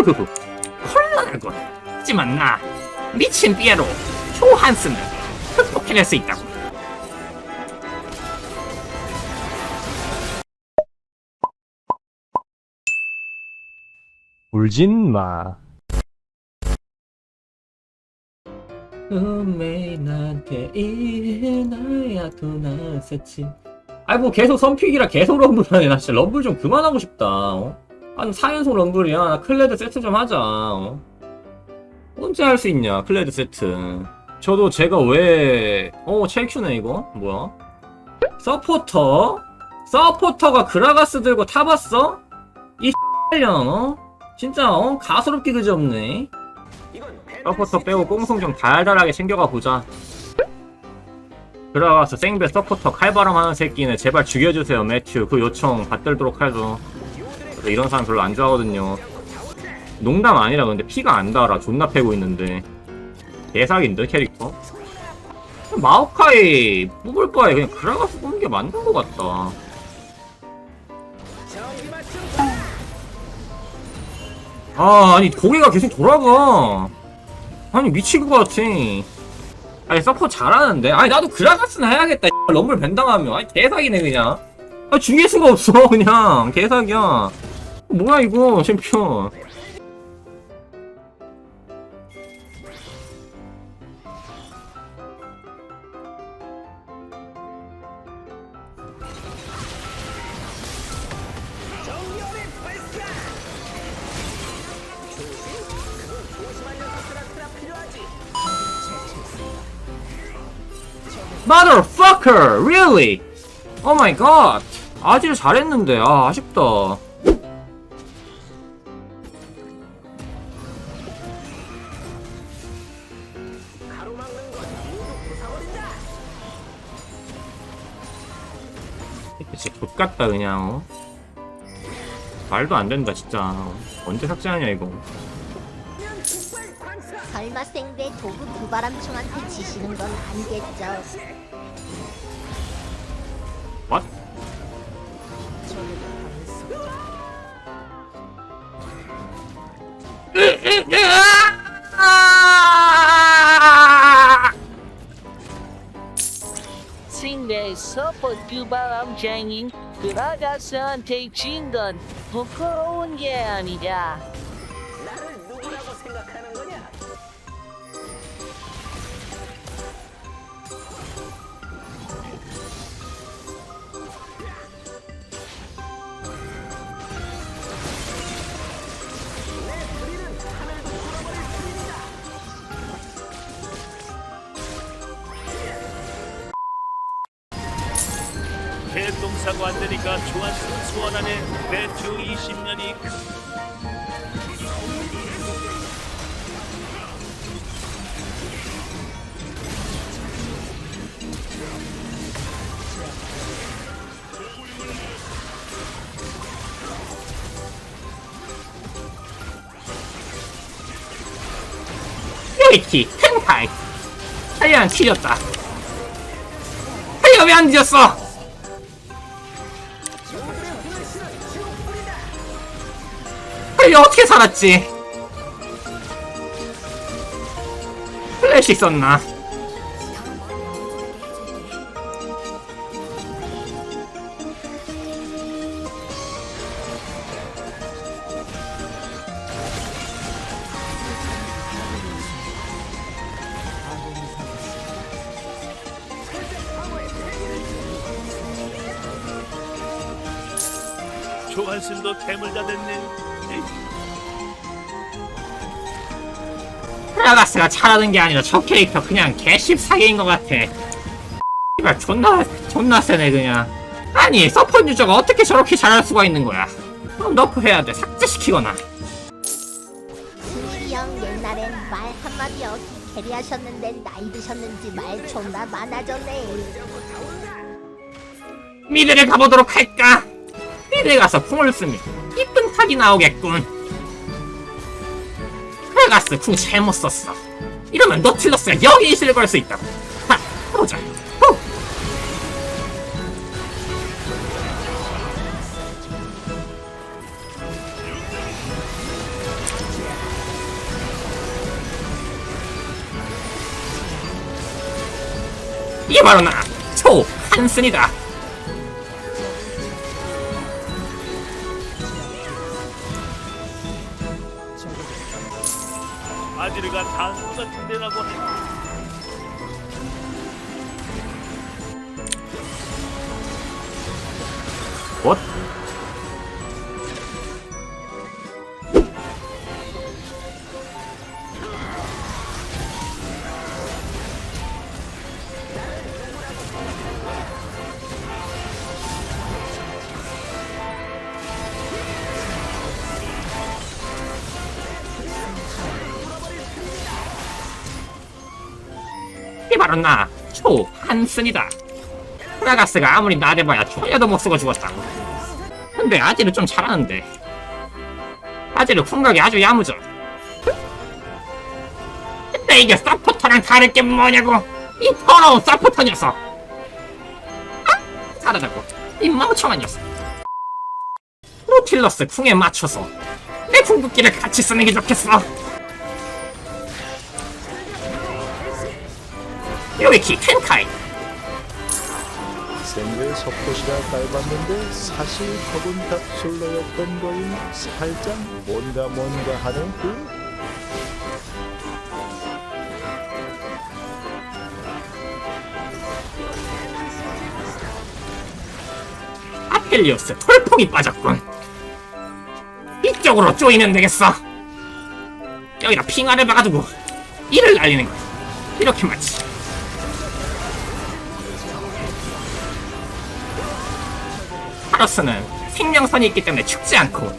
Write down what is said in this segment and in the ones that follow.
후후후 콜라군 하지만 나 미친 삐에로 조한스는 극복해낼 수 있다고 울진 마. 음메 나한테 일나야 도나세치 아이 뭐 계속 선픽이라 계속 럼블하네 나 진짜 럼블 좀 그만하고 싶다 어? 한 4연속 럼블이야 나 클레드 세트 좀 하자 어? 언제 할 수 있냐 클레드 세트 저도 제가 왜... 어 첼큐네 이거 뭐야 서포터? 서포터가 그라가스 들고 타봤어? 이 X년 어? 진짜 어? 가소롭게 그지 없네 서포터 빼고 꽁송 좀 달달하게 챙겨가 보자. 들어가서 생배 서포터 칼바람 하는 새끼는 제발 죽여주세요 매튜 그 요청 받들도록 하죠. 그래서 이런 사람 별로 안 좋아하거든요. 농담 아니라 근데 피가 안 달아 존나 패고 있는데 대사기인데 캐릭터? 마오카이 뽑을 바에 그냥 그라가스 뽑는 게 맞는 것 같다. 아 아니 고개가 계속 돌아가. 아니 미친 것 같아. 아니 서포 잘하는데. 아니 나도 그라가스나 해야겠다. 럼블 벤당하면. 아니 개사기네 그냥. 아 죽일 수가 없어 그냥 개사기야. 뭐야 이거 챔피언. Motherfucker! Really? Oh my god! 아질 잘했는데, 아, 아쉽다. 진짜 족같다, 그냥, 어? 말도 안 된다, 진짜. 어. 언제 삭제하냐, 이거. 설마 생배 도구 두바람충한테 지시는 건 아니겠죠? What? 생내 서포 두바람장인. 그라가스한테 진건 부끄러운 게 아니라 대동사고 안 되니까 좋았으면 소원하네 배추 20년이 요이키 텐타이. 타이안 튀겼다. 타이가 왜안 뒤졌어 타이 어떻게 살았지? 플래시 썼나? 조한순도 대물 다 됐네 프라가스가 잘하는 게 아니라 저 캐릭터 그냥 개씹사기인 것 같아. 이발 존나 존나 세네 그냥. 아니 서폿 유저가 어떻게 저렇게 잘할 수가 있는 거야? 그럼 너프 해야 돼. 삭제시키거나. 승일이 형 옛날엔 말 한마디 어기 캐리하셨는데 나이 드셨는지 말 존나 많아졌네. 미드를 가보도록 할까? 미드에 가서 쓰면 이쁜 탁이 나오겠군 페가스 쿵 잘못 썼어 이러면 노틸러스가 여기 이실 걸수 있다 하! 보자 후! 이게 바로 나! 초! 한슨이다! 아지르가 단수 같은 데라고 해. 곧 바로 나, 초 한슨이다. 프라가스가 아무리 나대봐야 초야도 못 쓰고 죽었다. 근데 아지를 좀 잘하는데. 아지를 궁각이 아주 야무져. 근데 이게 서포터랑 다를 게 뭐냐고. 이 더러운 서포터 녀석. 아, 사라자고. 이 멍청한 녀석. 노틸러스 궁에 맞춰서 내 궁극기를 같이 쓰는 게 좋겠어. 요이키 텐카이. 생글 석고시라 깔봤는데 사실 그분 닥솔로였던 거임 살짝 뭔가 뭔가 하는 그 아펠리오스 털풍이 빠졌군. 이쪽으로 쪼이면 되겠어. 여기다 핑화를 박아두고 이를 날리는 거야. 이렇게 맞지. 하러스는 생명선이 있기 때문에 죽지 않고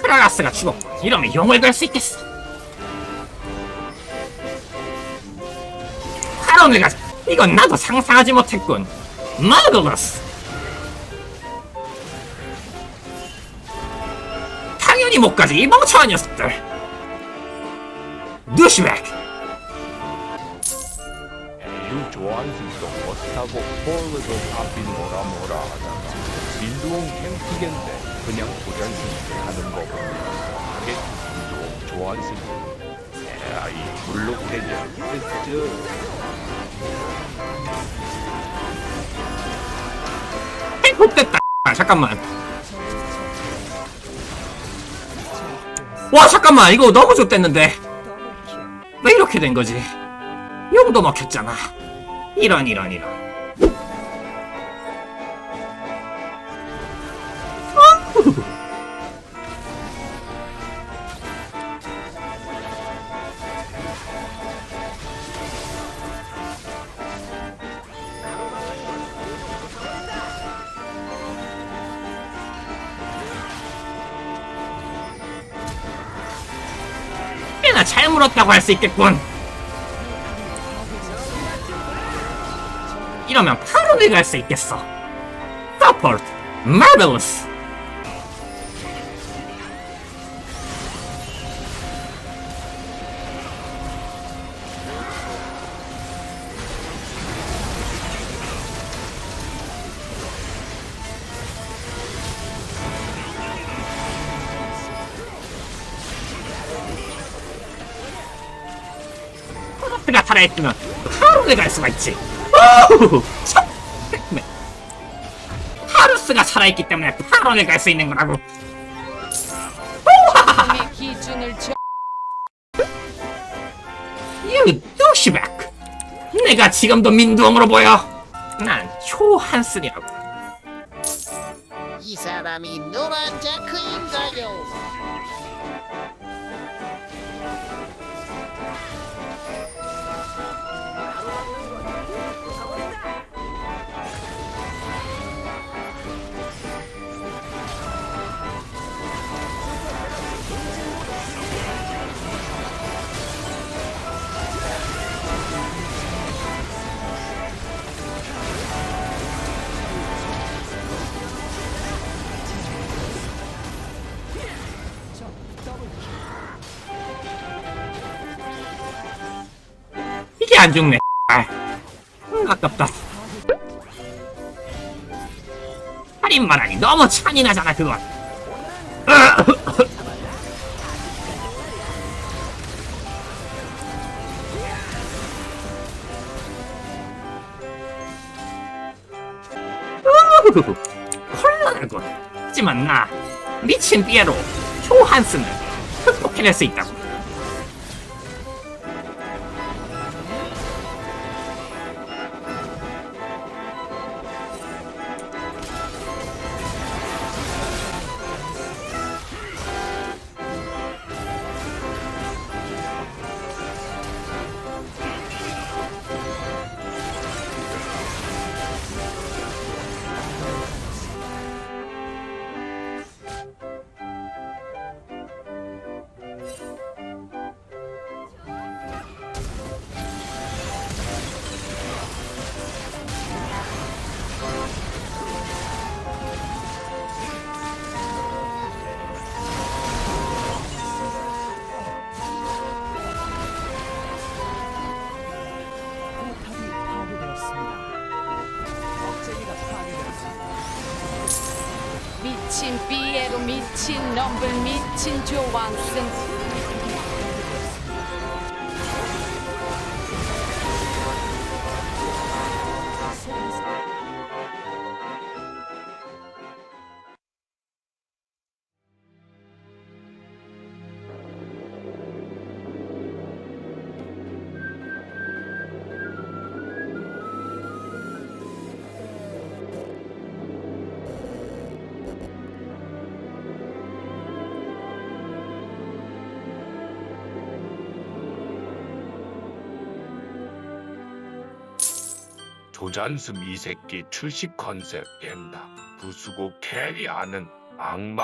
크라가스가 죽었고 이러면 용을 걸 수 있겠어. 파론을 가자. 이건 나도 상상하지 못했군. 마르벨러스. 당연히 못 가지 이 멍청한 녀석들. 누시백. 유 조한승도 못하고 폴르도 앞이 뭐라 뭐라 하다가 민두홍 캠피겐데 그냥 도장승 하는 거 보면 하게 민두홍 조한승 에라이 물록대냐 저 행복됐다. 아, 잠깐만. 와 잠깐만 이거 너무 좋댔는데 왜 이렇게 된 거지? 용도 먹혔잖아. 이런 이런 이런. 꽤나 잘 물었다고 할 수 있겠군. 이러면 파론을 갈수 있겠어. 서포트 마벨러스. 프로트가 살아있으면 하루를 갈 수가 있지. 참. 네. 하루스가 살아있기 때문에 파론을 갈 수 있는 거라고. 의 기준을 정 You douchebag. 내가 지금도 민두엉으로 보여. 난 초한슨이라고. 이 사람이 노란 자크인가요? 안 죽네. 아, 아깝다. 할인 말하니 너무 찬인하잖아 그건. 콜라라고 하지만 나 미친 삐에로 초한스는 극복해낼 수 있다고 미친 럼블 미친 조왕승 조잔스 이 새끼 출시 컨셉 깬다. 부수고 캐리하는 악마